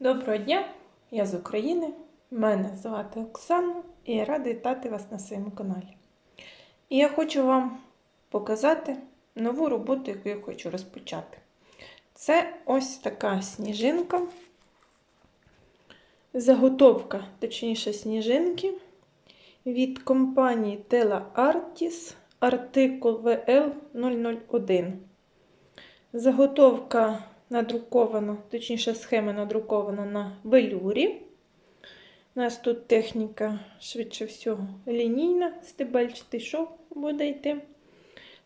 Доброго дня, я з України. Мене звати Оксана і я рада вітати вас на своєму каналі. І я хочу вам показати нову роботу, яку я хочу розпочати. Це ось така сніжинка. Заготовка, точніше, сніжинки від компанії Tela Artis, артикул VL001. Заготовка надрукована, точніше, схема надрукована на велюрі. У нас тут техніка, швидше всього, лінійна, стебельчатий шов буде йти.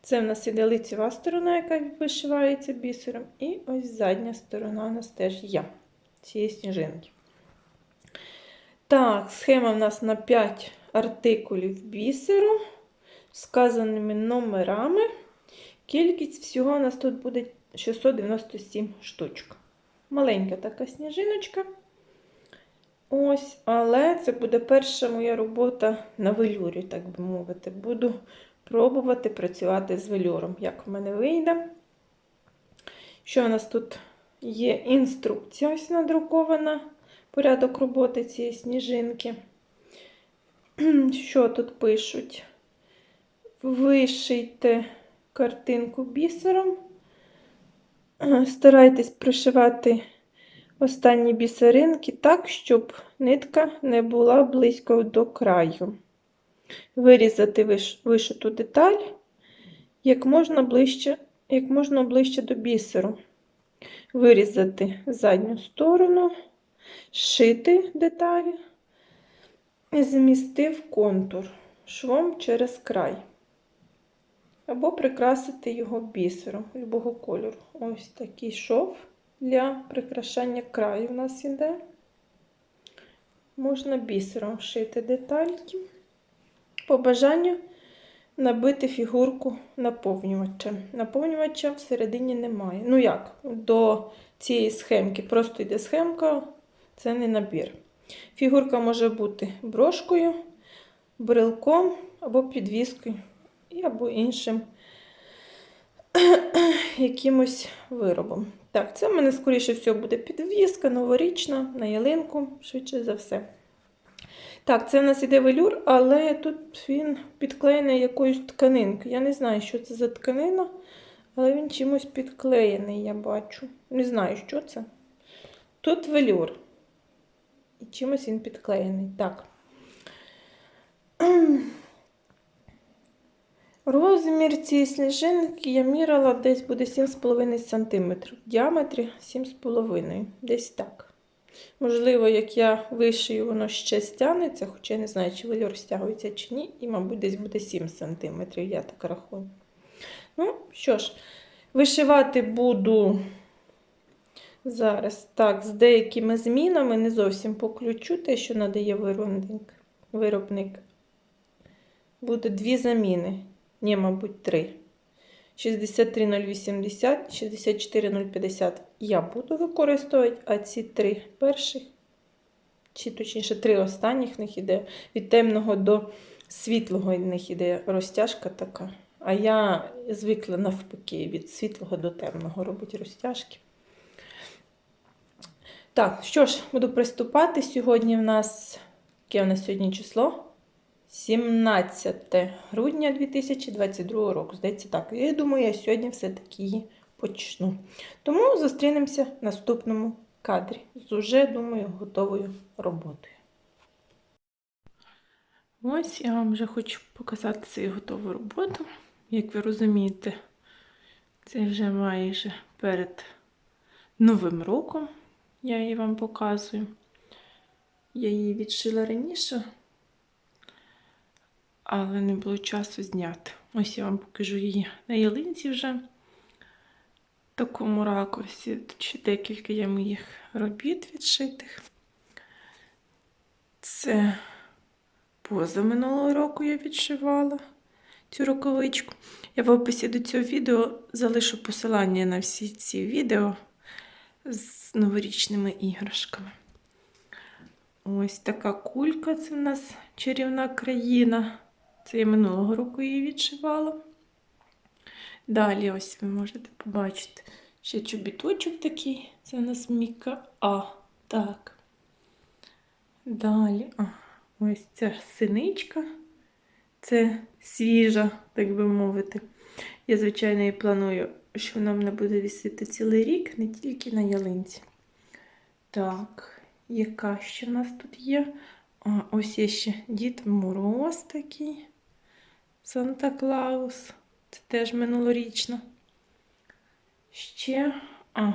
Це в нас іде лицева сторона, яка вишивається бісером. І ось задня сторона у нас теж є цієї сніжинки. Так, схема в нас на 5 артикулів бісеру з вказаними номерами. Кількість всього у нас тут буде 697 штучок. Маленька така сніжиночка. Ось, але це буде перша моя робота на велюрі, так би мовити. Буду пробувати працювати з велюром, як в мене вийде. Що у нас тут є інструкція ось надрукована, порядок роботи цієї сніжинки. Що тут пишуть? Вишийте картинку бісером. Старайтесь пришивати останні бісеринки так, щоб нитка не була близько до краю. Вирізати вишиту деталь як можна ближче, як можна ближче до бісеру. Вирізати задню сторону, шити деталі, змістив контур швом через край. Або прикрасити його бісером любого кольору. Ось такий шов для прикрашання краю у нас іде. Можна бісером шити детальки. По бажанню набити фігурку наповнювачем. Наповнювача всередині немає. Ну як, до цієї схемки. Просто йде схемка, це не набір. Фігурка може бути брошкою, брелком або підвіскою і або іншим якимось виробом. Так, це в мене, скоріше всього, буде підвіска, новорічна, на ялинку, швидше за все. Так, це в нас іде велюр, але тут він підклеєний якоюсь тканинкою. Я не знаю, що це за тканина, але він чимось підклеєний, я бачу. Не знаю, що це. Тут велюр. І чимось він підклеєний. Так. Розмір цієї сніжинки я міряла десь буде 7,5 см. В діаметрі 7,5 Десь так. Можливо, як я вишию, воно ще стягнеться, хоча я не знаю, чи вельор стягується чи ні. І, мабуть, десь буде 7 см, я так рахую. Ну, що ж, вишивати буду зараз так, з деякими змінами, не зовсім по ключу, те, що надає виробник. виробник. Буде дві заміни. Ні, мабуть, 3. 63080, 64050 я буду використовувати, а ці три перших, чи точніше, три останніх них іде від темного до світлого в них іде розтяжка така. А я звикла навпаки від світлого до темного робити розтяжки. Так, що ж, буду приступати. Сьогодні в нас, яке в нас сьогодні число? 17 грудня 2022 року. Здається, так. Я думаю, я сьогодні все-таки її почну. Тому зустрінемося в наступному кадрі з уже, думаю, готовою роботою. Ось я вам вже хочу показати свою готову роботу. Як ви розумієте, це вже майже перед Новим роком я її вам показую. Я її відшила раніше але не було часу зняти. Ось я вам покажу її на ялинці вже в такому ракурсі. Ще декілька є моїх робіт відшитих. Це поза минулого року я відшивала цю рукавичку. Я в описі до цього відео залишу посилання на всі ці відео з новорічними іграшками. Ось така кулька це в нас чарівна країна. Це я минулого року її відшивала. Далі, ось ви можете побачити ще чобіточок такий. Це у нас Міка А. Так. Далі. А, ось ця синичка. Це свіжа, так би мовити. Я, звичайно, і планую, що вона мене буде вісити цілий рік, не тільки на ялинці. Так, яка ще в нас тут є? А, ось є ще Дід Мороз такий. Санта Клаус. Це теж минулорічно. Ще. А,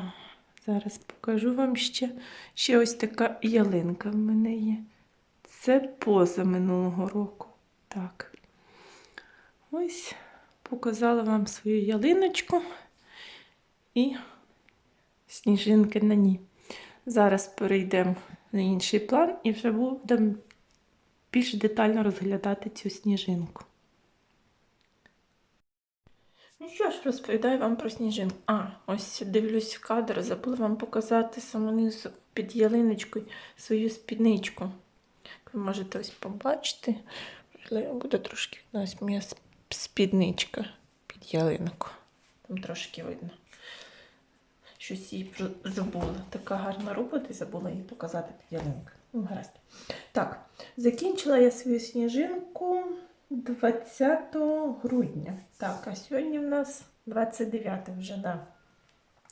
зараз покажу вам ще. Ще ось така ялинка в мене є. Це поза минулого року. Так. Ось показала вам свою ялиночку і сніжинки на ній. Зараз перейдемо на інший план і вже будемо більш детально розглядати цю сніжинку. Ну що ж, розповідаю вам про сніжинку. А, ось дивлюсь в кадр, забула вам показати самонизу під ялиночкою свою спідничку. Ви можете ось побачити, можливо, буде трошки видно ось моя спідничка під ялинку. Там трошки видно. Щось її забула. Така гарна робота і забула її показати під ялинку. Ну, гаразд. Так, закінчила я свою сніжинку 20 грудня. Так, а сьогодні в нас 29 вже, да.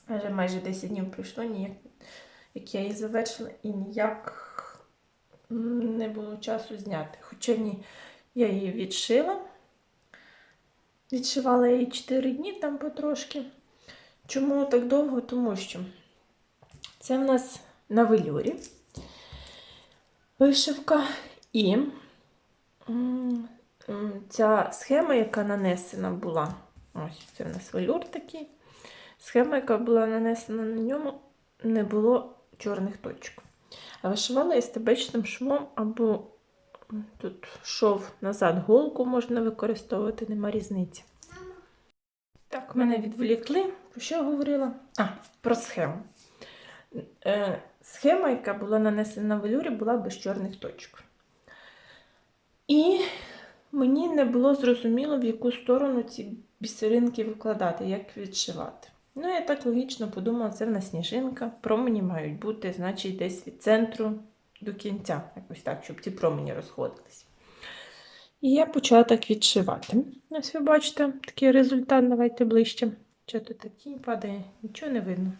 Вже майже 10 днів пройшло, ніяк, як я її завершила, і ніяк не було часу зняти. Хоча ні, я її відшила. Відшивала її 4 дні там потрошки. Чому так довго? Тому що це в нас на велюрі вишивка і ця схема, яка нанесена була, ось це в нас велюр такий. Схема, яка була нанесена на ньому, не було чорних точок. А вишивала я стебечним швом або тут шов назад голку можна використовувати, нема різниці. Так, мене відволікли. Про що я говорила? А, про схему. Е, схема, яка була нанесена на велюрі, була без чорних точок. І мені не було зрозуміло, в яку сторону ці бісеринки викладати, як відшивати. Ну, я так логічно подумала, це в нас сніжинка, промені мають бути, значить, десь від центру до кінця, якось так, щоб ці промені розходились. І я почала так відшивати. Ось ви бачите такий результат, давайте ближче. Що тут такий падає? Нічого не видно.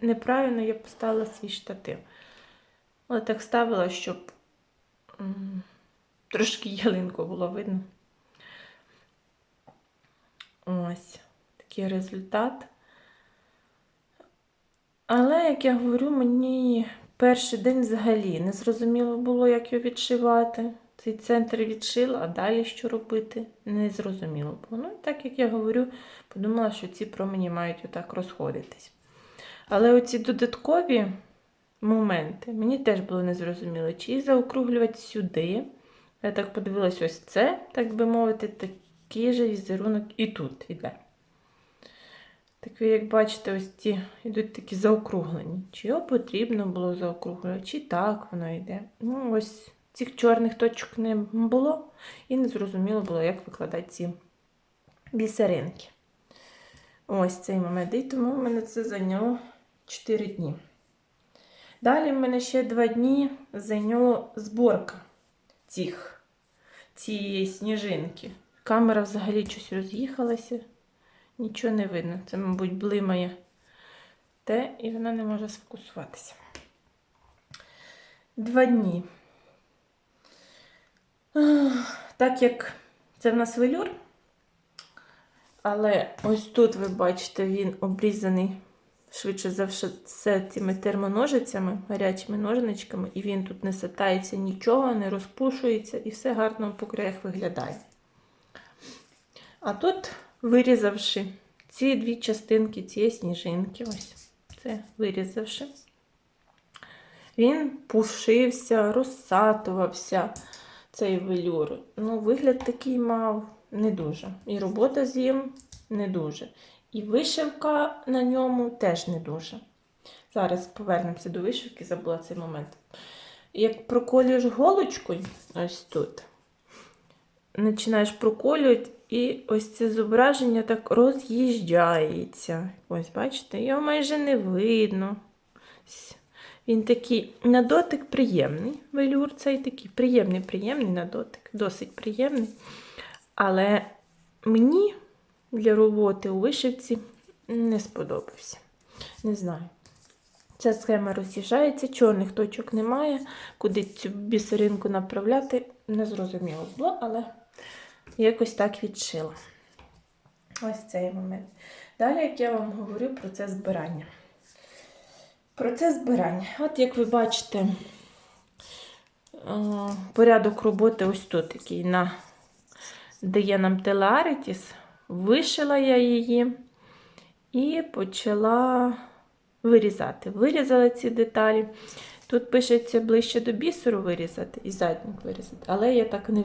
Неправильно я поставила свій штатив. Але так ставила, щоб трошки ялинку було видно. Ось такий результат. Але, як я говорю, мені перший день взагалі не зрозуміло було, як його відшивати. Цей центр відшила, а далі що робити, не зрозуміло було. Ну, і так як я говорю, подумала, що ці промені мають отак розходитись. Але оці додаткові моменти мені теж було незрозуміло, чи заокруглювати сюди. Я так подивилась, ось це, так би мовити, такий же візерунок і тут іде. Так ви, як бачите, ось ці йдуть такі заокруглені. Чи його потрібно було заокруглювати, чи так воно йде. Ну, ось цих чорних точок не було, і не зрозуміло було, як викладати ці бісеринки. Ось цей момент. І тому в мене це зайняло 4 дні. Далі в мене ще 2 дні зайняло зборка цих, цієї сніжинки. Камера взагалі щось роз'їхалася. Нічого не видно. Це, мабуть, блимає те, і вона не може сфокусуватися. Два дні. Так як це в нас велюр, але ось тут ви бачите, він обрізаний швидше за все цими термоножицями, гарячими ножничками, і він тут не сатається нічого, не розпушується, і все гарно по краях виглядає. А тут, вирізавши ці дві частинки цієї сніжинки, ось це вирізавши, він пушився, розсатувався цей велюр. Ну, вигляд такий мав не дуже. І робота з ним не дуже. І вишивка на ньому теж не дуже. Зараз повернемося до вишивки, забула цей момент. Як проколюєш голочкою, ось тут, починаєш проколювати, і ось це зображення так роз'їжджається. Ось, бачите, його майже не видно. Він такий на дотик приємний. Велюр цей такий приємний, приємний на дотик, досить приємний. Але мені для роботи у вишивці не сподобався. Не знаю. Ця схема роз'їжджається, чорних точок немає. Куди цю бісеринку направляти, не зрозуміло було, але якось так відшила. Ось цей момент. Далі, як я вам говорю, процес збирання. Процес збирання. От як ви бачите, е, порядок роботи ось тут такий, на, де є нам телеаритіс. Вишила я її і почала вирізати. Вирізала ці деталі. Тут пишеться ближче до бісеру вирізати і задник вирізати. Але я так не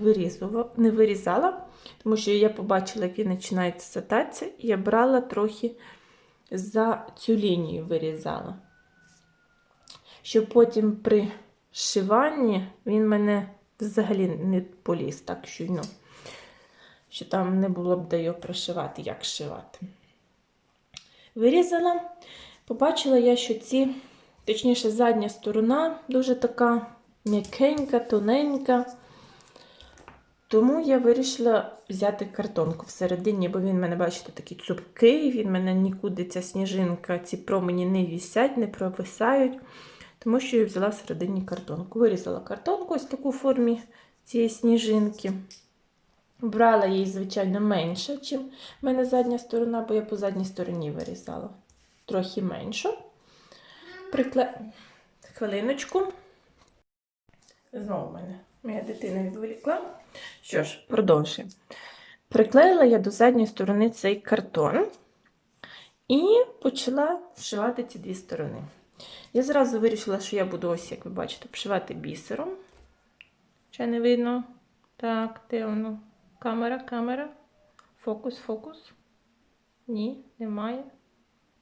не вирізала, тому що я побачила, як він починає сататися, і я брала трохи за цю лінію вирізала. Щоб потім при шиванні він мене взагалі не поліз так щойно. Що там не було б де його прошивати, як шивати. Вирізала, побачила я, що ці, точніше, задня сторона дуже така м'якенька, тоненька. Тому я вирішила взяти картонку всередині, бо він мене, бачите, такий цупкий, він мене нікуди ця сніжинка, ці промені не вісять, не провисають. Тому що я взяла всередині картонку. Вирізала картонку ось таку формі цієї сніжинки. Брала її, звичайно, менше, ніж в мене задня сторона, бо я по задній стороні вирізала. Трохи меншу. Прикле... Хвилиночку. Знову в мене моя дитина відволікла. Що ж, продовжуємо. Приклеїла я до задньої сторони цей картон і почала вшивати ці дві сторони. Я зразу вирішила, що я буду ось, як ви бачите, обшивати бісером. Ще не видно. Так, де воно? Камера, камера. Фокус, фокус. Ні, немає.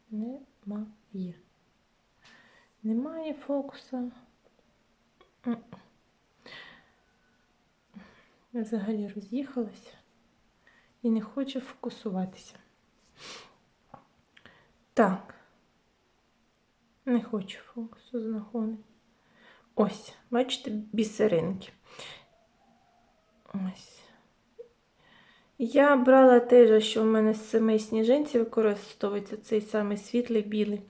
Немає. Немає фокуса. Я взагалі роз'їхалася і не хочу фокусуватися. Так. Не хочу фокусу знаходити. Ось, бачите, бісеринки. Ось. Я брала те же, що в мене з семи сніжинців використовується цей самий світлий білий.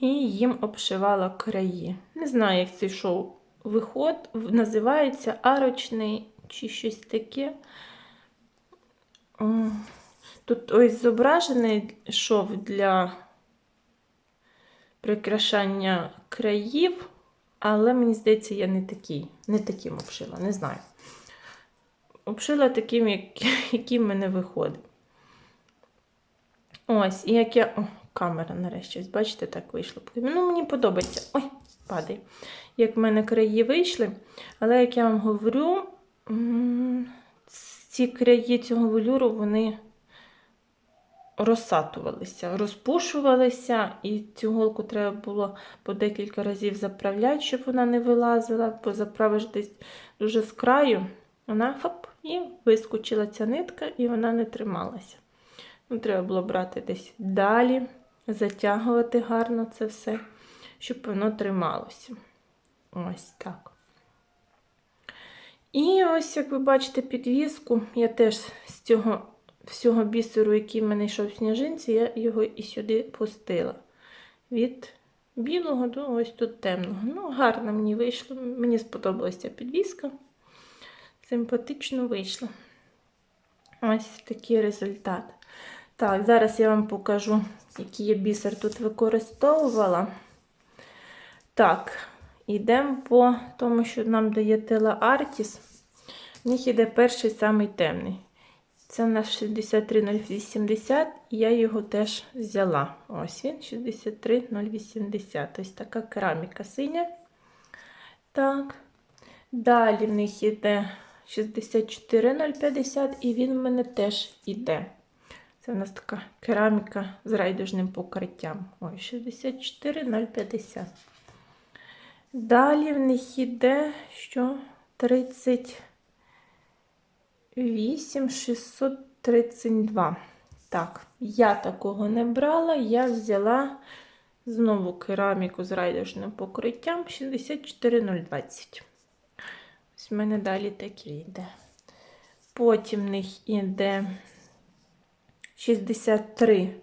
І їм обшивала краї. Не знаю, як цей шоу виход називається арочний чи щось таке. Тут ось зображений шов для прикрашання країв, але мені здається, я не такий, не таким обшила, не знаю. Обшила таким, як, яким мене виходить. Ось, і як я. О, камера нарешті, бачите, так вийшло. Ну, мені подобається. Ой, падає. Як в мене краї вийшли. Але, як я вам говорю, ці краї цього велюру, вони розсатувалися, розпушувалися, і цю голку треба було по декілька разів заправляти, щоб вона не вилазила, бо заправиш десь дуже з краю, вона хоп, і вискочила ця нитка, і вона не трималася. Ну, Треба було брати десь далі, затягувати гарно це все, щоб воно трималося. Ось так. І ось, як ви бачите, підвіску, я теж з цього всього бісеру, який в мене йшов в сніжинці, я його і сюди пустила. Від білого до ось тут темного. Ну, гарно мені вийшло. Мені сподобалася підвіска. Симпатично вийшло. Ось такий результат. Так, зараз я вам покажу, який я бісер тут використовувала. Так, йдемо по тому, що нам дає Тела Артіс. В них іде перший самий темний. Це у нас 63080, і я його теж взяла. Ось він, 63080. Ось така кераміка синя. Так. Далі в них йде 64050, і він в мене теж йде. Це у нас така кераміка з райдужним покриттям. Ой, 64050. Далі в них йде що 30. 8632. Так, я такого не брала, я взяла Знову кераміку з райдужним покриттям 64020. Ось в мене далі такі йде. Потім в них іде 63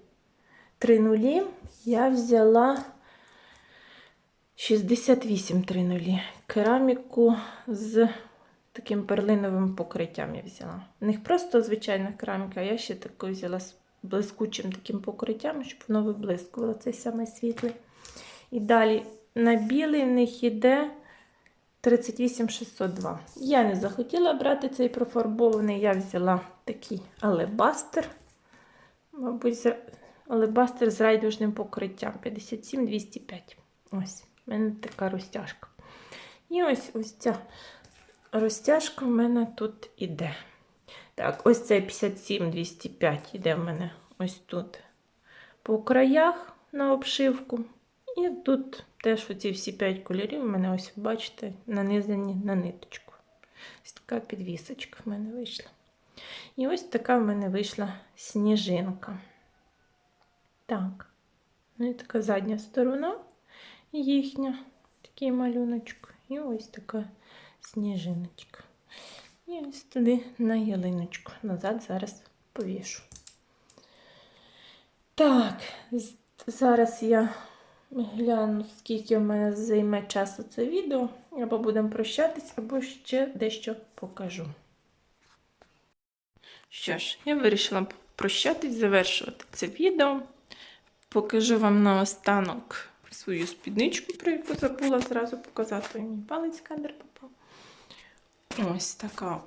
3 нулі. Я взяла 68 3 нулі. Кераміку з таким перлиновим покриттям я взяла. У них просто звичайна кераміка, а я ще таку взяла з блискучим таким покриттям, щоб воно виблискувало цей самий світлий. І далі на білий в них іде 38602. Я не захотіла брати цей профарбований, я взяла такий алебастер. Мабуть, алебастер з райдужним покриттям 57205. Ось, в мене така розтяжка. І ось ось ця розтяжка в мене тут іде. Так, ось цей 57205 іде в мене ось тут по краях на обшивку. І тут теж оці всі 5 кольорів у мене ось, бачите, нанизані на ниточку. Ось така підвісочка в мене вийшла. І ось така в мене вийшла сніжинка. Так, ну і така задня сторона їхня, такий малюночок. І ось така сніжиночка. І ось туди на ялиночку. Назад зараз повішу. Так, зараз я гляну, скільки в мене займе часу це відео, або будемо прощатись, або ще дещо покажу. Що ж, я вирішила прощатись, завершувати це відео. Покажу вам наостанок свою спідничку, про яку забула зразу показати. Мій палець кадр попав. Ось така.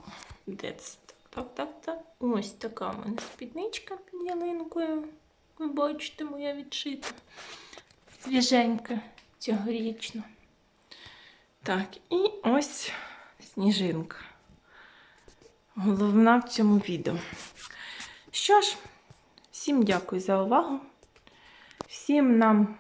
Де це? Так, так, так. Ось така в мене спідничка під ялинкою. Ви бачите, моя відшита. Свіженька, цьогорічна. Так, і ось сніжинка. Головна в цьому відео. Що ж, всім дякую за увагу. Всім нам,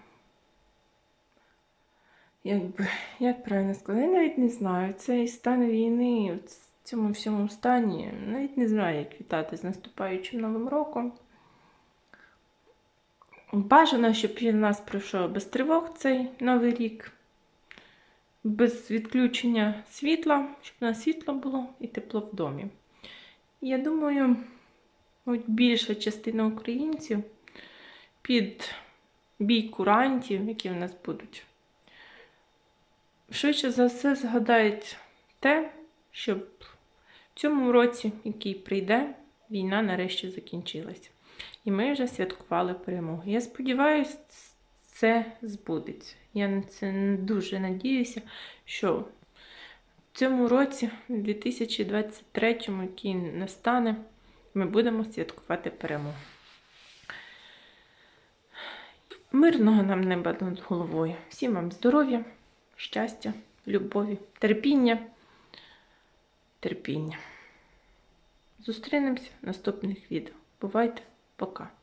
якби, як правильно сказати, я навіть не знаю. Цей стан війни в цьому всьому стані, навіть не знаю, як вітати з наступаючим Новим роком. Бажано, щоб він у нас пройшов без тривог цей новий рік, без відключення світла, щоб у нас світло було і тепло в домі. Я думаю, більша частина українців під бій курантів, які в нас будуть, швидше за все згадають те, щоб в цьому році, який прийде, війна нарешті закінчилася. І ми вже святкували перемогу. Я сподіваюся, це збудеться. Я на це дуже надіюся, що в цьому році, у 2023, який настане, ми будемо святкувати перемогу. Мирного нам неба над головою. Всім вам здоров'я, щастя, любові, терпіння, терпіння. Зустрінемося в наступних відео. Бувайте, пока!